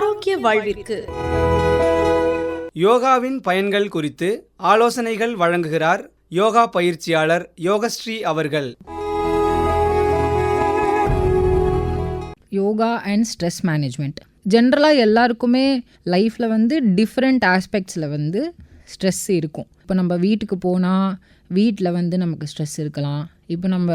ஆரோக்கிய வாழ்விற்கு. யோகாவின் பயன்கள் குறித்து ஆலோசனைகள் வழங்குகிறார் யோகா பயிற்சியாளர் யோகஸ்ரீ அவர்கள். Yoga and stress management. ஜென்ரலாக எல்லாருக்குமே லைஃப்பில் வந்து டிஃப்ரெண்ட் ஆஸ்பெக்ட்ஸில் வந்து ஸ்ட்ரெஸ் இருக்கும். இப்போ நம்ம வீட்டுக்கு போனால் வீட்டில் வந்து நமக்கு ஸ்ட்ரெஸ் இருக்கலாம். இப்போ நம்ம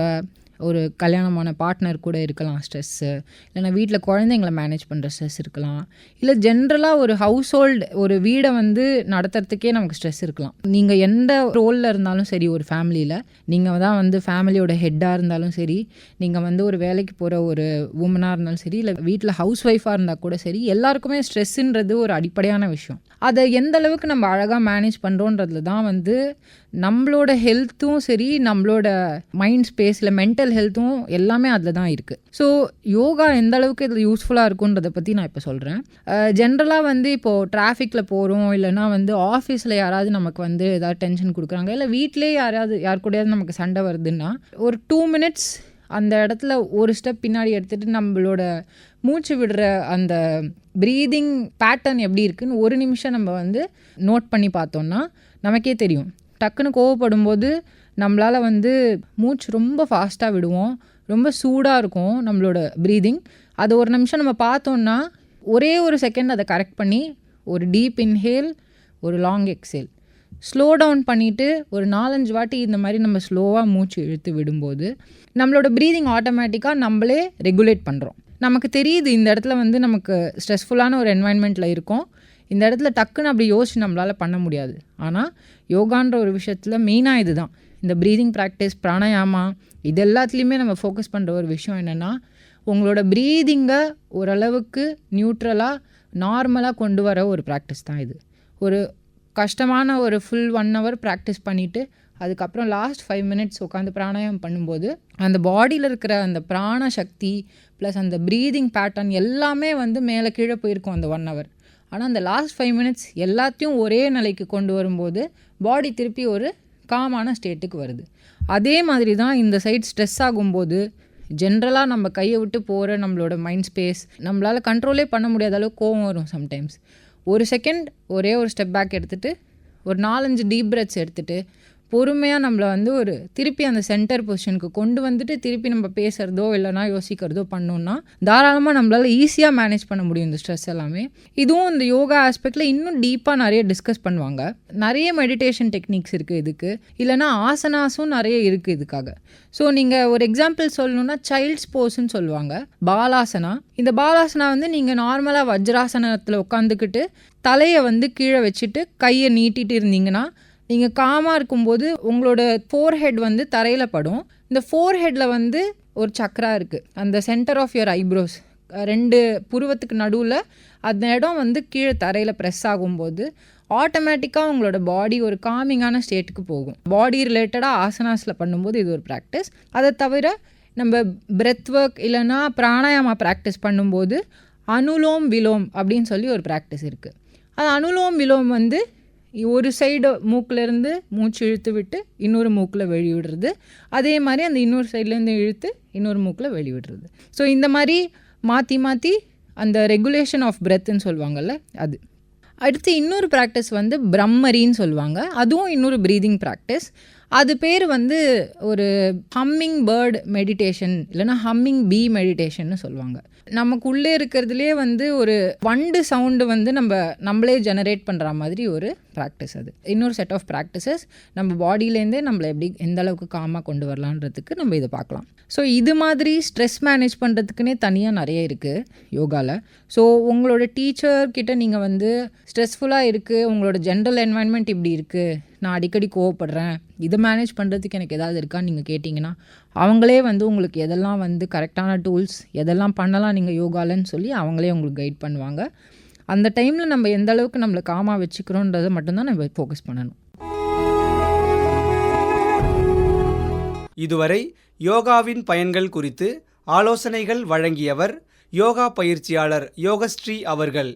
ஒரு கல்யாணமான பார்ட்னர் கூட இருக்கலாம் ஸ்ட்ரெஸ்ஸு இல்லைன்னா வீட்டில் குழந்தைங்கள மேனேஜ் பண்ணுற ஸ்ட்ரெஸ் இருக்கலாம். இல்லை ஜென்ரலாக ஒரு ஹவுஸ் ஹோல்டு ஒரு வீடை வந்து நடத்துறதுக்கே நமக்கு ஸ்ட்ரெஸ் இருக்கலாம். நீங்கள் எந்த ரோலில் இருந்தாலும் சரி ஒரு ஃபேமிலியில் நீங்கள் தான் வந்து ஃபேமிலியோட ஹெட்டாக இருந்தாலும் சரி நீங்கள் வந்து ஒரு வேலைக்கு போகிற ஒரு உமனாக இருந்தாலும் சரி இல்லை வீட்டில் ஹவுஸ் ஒய்ஃபாக இருந்தால் கூட சரி எல்லாருக்குமே ஸ்ட்ரெஸ்ஸுன்றது ஒரு அடிப்படையான விஷயம். அதை எந்த அளவுக்கு நம்ம அழகாக மேனேஜ் பண்ணுறோன்றதுல தான் வந்து நம்மளோட ஹெல்த்தும் சரி நம்மளோட மைண்ட் ஸ்பேஸில் மென்டல் ஹெல்த்தும் எல்லாமே அதில் தான் இருக்குது ஸோ யோகா எந்த அளவுக்கு இதில் யூஸ்ஃபுல்லாக இருக்குன்றதை பற்றி நான் இப்போ சொல்கிறேன் ஜென்ரலாக வந்து இப்போது டிராஃபிக்கில் போகிறோம் இல்லைனா வந்து ஆஃபீஸில் யாராவது நமக்கு வந்து ஏதாவது டென்ஷன் கொடுக்குறாங்க இல்லை வீட்டிலே யாராவது யார் கூடயாவது நமக்கு சண்டை வருதுன்னா ஒரு டூ மினிட்ஸ் அந்த இடத்துல ஒரு ஸ்டெப் பின்னாடி எடுத்துகிட்டு நம்மளோட மூச்சு விடுற அந்த ப்ரீதிங் பேட்டர்ன் எப்படி இருக்குன்னு ஒரு நிமிஷம் நம்ம வந்து நோட் பண்ணி பார்த்தோம்னா நமக்கே தெரியும். டக்குன்னு கோவப்படும் போது நம்மளால் வந்து மூச்சு ரொம்ப ஃபாஸ்ட்டாக விடுவோம். ரொம்ப சூடாக இருக்கும் நம்மளோட ப்ரீதிங் அது ஒரு நிமிஷம் நம்ம பார்த்தோன்னா ஒரே ஒரு செகண்ட் அதை கரெக்ட் பண்ணி ஒரு டீப் இன்ஹேல் ஒரு லாங் எக்ஸேல் ஸ்லோ டவுன் பண்ணிவிட்டு ஒரு நாலஞ்சு வாட்டி இந்த மாதிரி நம்ம ஸ்லோவாக மூச்சு இழுத்து விடும்போது நம்மளோட ப்ரீதிங் ஆட்டோமேட்டிக்காக நம்மளே ரெகுலேட் பண்ணுறோம் நமக்கு தெரியுது இந்த இடத்துல வந்து நமக்கு ஸ்ட்ரெஸ்ஃபுல்லான ஒரு என்வாயன்மெண்ட்டில் இருக்கும். இந்த இடத்துல டக்குன்னு அப்படி யோசிச்சு நம்மளால் பண்ண முடியாது. ஆனால் யோகான்ற ஒரு விஷயத்தில் மெயினாக இதுதான். இந்த ப்ரீதிங் ப்ராக்டிஸ் பிராணாயாமா இது எல்லாத்துலேயுமே நம்ம ஃபோக்கஸ் பண்ணுற ஒரு விஷயம் என்னென்னா உங்களோட ப்ரீதிங்கை ஓரளவுக்கு நியூட்ரலாக நார்மலாக கொண்டு வர ஒரு ப்ராக்டிஸ் தான் இது. ஒரு கஷ்டமான ஒரு ஃபுல் ஒன் ஹவர் ப்ராக்டிஸ் பண்ணிவிட்டு அதுக்கப்புறம் லாஸ்ட் ஃபைவ் மினிட்ஸ் உட்காந்து பிராணாயாமம் பண்ணும்போது அந்த பாடியில் இருக்கிற அந்த பிராண சக்தி ப்ளஸ் அந்த ப்ரீதிங் பேட்டர்ன் எல்லாமே வந்து மேலே கீழே போயிருக்கும் அந்த ஒன் ஹவர் ஆனால் அந்த லாஸ்ட் ஃபைவ் மினிட்ஸ் எல்லாத்தையும் ஒரே நிலைக்கு கொண்டு வரும்போது பாடி திருப்பி ஒரு காமான ஸ்டேட்டுக்கு வருது. அதே மாதிரி தான் இந்த சைட் ஸ்ட்ரெஸ் ஆகும்போது ஜென்ரலாக நம்ம கையை விட்டு போகிற நம்மளோட மைண்ட் ஸ்பேஸ் நம்மளால் கண்ட்ரோலே பண்ண முடியாத அளவுக்கு கோவம் வரும் சம்டைம்ஸ் ஒரு செகண்ட் ஒரே ஒரு ஸ்டெப் பேக் எடுத்துகிட்டு ஒரு நாலஞ்சு டீப் பிரெத்ஸ் எடுத்துகிட்டு பொறுமையாக நம்மளை வந்து ஒரு திருப்பி அந்த சென்டர் பொசிஷனுக்கு கொண்டு வந்துட்டு திருப்பி நம்ம பேசுகிறதோ இல்லைனா யோசிக்கிறதோ பண்ணோன்னா தாராளமாக நம்மளால் ஈஸியாக மேனேஜ் பண்ண முடியும் இந்த ஸ்ட்ரெஸ் எல்லாமே. இதுவும் இந்த யோகா ஆஸ்பெக்டில் இன்னும் டீப்பாக நிறைய டிஸ்கஸ் பண்ணுவாங்க. நிறைய மெடிடேஷன் டெக்னிக்ஸ் இருக்குது இதுக்கு. இல்லைனா ஆசனாஸும் நிறைய இருக்குது இதுக்காக. ஸோ நீங்கள் ஒரு எக்ஸாம்பிள் சொல்லணுன்னா சைல்ட்ஸ் போஸ்ன்னு சொல்லுவாங்க. பாலாசனா. இந்த பாலாசனா வந்து நீங்கள் நார்மலாக வஜ்ராசனத்தில் உட்காந்துக்கிட்டு தலையை வந்து கீழே வச்சுட்டு கையை நீட்டிட்டு இருந்தீங்கன்னா நீங்கள் காமாக இருக்கும்போது உங்களோட ஃபோர் ஹெட் வந்து தரையில் படும். இந்த ஃபோர் ஹெட்டில் வந்து ஒரு சக்கரா இருக்குது அந்த சென்டர் ஆஃப் யுவர் ஐப்ரோஸ் ரெண்டு புருவத்துக்கு நடுவில் அந்த இடம் வந்து கீழே தரையில் ப்ரெஸ் ஆகும்போது ஆட்டோமேட்டிக்காக உங்களோட பாடி ஒரு காமிங்கான ஸ்டேட்டுக்கு போகும். பாடி ரிலேட்டடாக ஆசனாஸில் பண்ணும்போது இது ஒரு ப்ராக்டிஸ் அதை தவிர நம்ம பிரெத் ஒர்க் இல்லைன்னா பிராணாயாமா ப்ராக்டிஸ் பண்ணும்போது அனுலோம் விலோம் அப்படின்னு சொல்லி ஒரு ப்ராக்டிஸ் இருக்குது அது அனுலோம் விலோம் வந்து ஒரு சைடு மூக்கிலேருந்து மூச்சு இழுத்து விட்டு இன்னொரு மூக்கில் வெளிவிடுறது. அதே மாதிரி அந்த இன்னொரு சைட்லேருந்து இழுத்து இன்னொரு மூக்கில் வெளிவிடுறது. ஸோ இந்த மாதிரி மாற்றி மாற்றி அந்த ரெகுலேஷன் ஆஃப் பிரெத்துன்னு சொல்லுவாங்கள்ல அது. அடுத்து இன்னொரு ப்ராக்டிஸ் வந்து பிரம்மரின்னு சொல்லுவாங்க. அதுவும் இன்னொரு ப்ரீதிங் ப்ராக்டிஸ் அது பேர் வந்து ஒரு ஹம்மிங் பேர்ட் மெடிடேஷன் இல்லைனா ஹம்மிங் பீ மெடிடேஷன்னு சொல்லுவாங்க. நமக்குள்ளே இருக்கிறதுலே வந்து ஒரு வண்டு சவுண்டு வந்து நம்ம நம்மளே ஜெனரேட் பண்ணுற மாதிரி ஒரு ப்ராக்டிஸ் அது. இன்னொரு செட் ஆஃப் ப்ராக்டிசஸ் நம்ம பாடியிலேருந்தே நம்மளை எப்படி எந்த அளவுக்கு காமாக கொண்டு வரலான்றதுக்கு நம்ம இதை பார்க்கலாம். ஸோ இது மாதிரி ஸ்ட்ரெஸ் மேனேஜ் பண்ணுறதுக்குனே தனியாக நிறைய இருக்குது யோகாவில் ஸோ உங்களோட டீச்சர்கிட்ட நீங்கள் வந்து ஸ்ட்ரெஸ்ஃபுல்லாக இருக்குது உங்களோட ஜென்ரல் என்வாயன்மெண்ட் இப்படி இருக்குது நான் அடிக்கடி கோவப்படுறேன் இதை மேனேஜ் பண்ணுறதுக்கு எனக்கு ஏதாவது இருக்கான்னு நீங்கள் கேட்டிங்கன்னா அவங்களே வந்து உங்களுக்கு எதெல்லாம் வந்து கரெக்டான டூல்ஸ் எதெல்லாம் பண்ணலாம் நீங்கள் யோகாலன்னு சொல்லி அவங்களே உங்களுக்கு கைட் பண்ணுவாங்க. அந்த டைமில் நம்ம எந்த அளவுக்கு நம்மளை காமாக வச்சுக்கிறோன்றதை மட்டும்தான் நம்ம ஃபோக்கஸ் பண்ணணும். இதுவரை யோகாவின் பயன்கள் குறித்து ஆலோசனைகள் வழங்கியவர் யோகா பயிற்சியாளர் யோகஸ்ரீ அவர்கள்.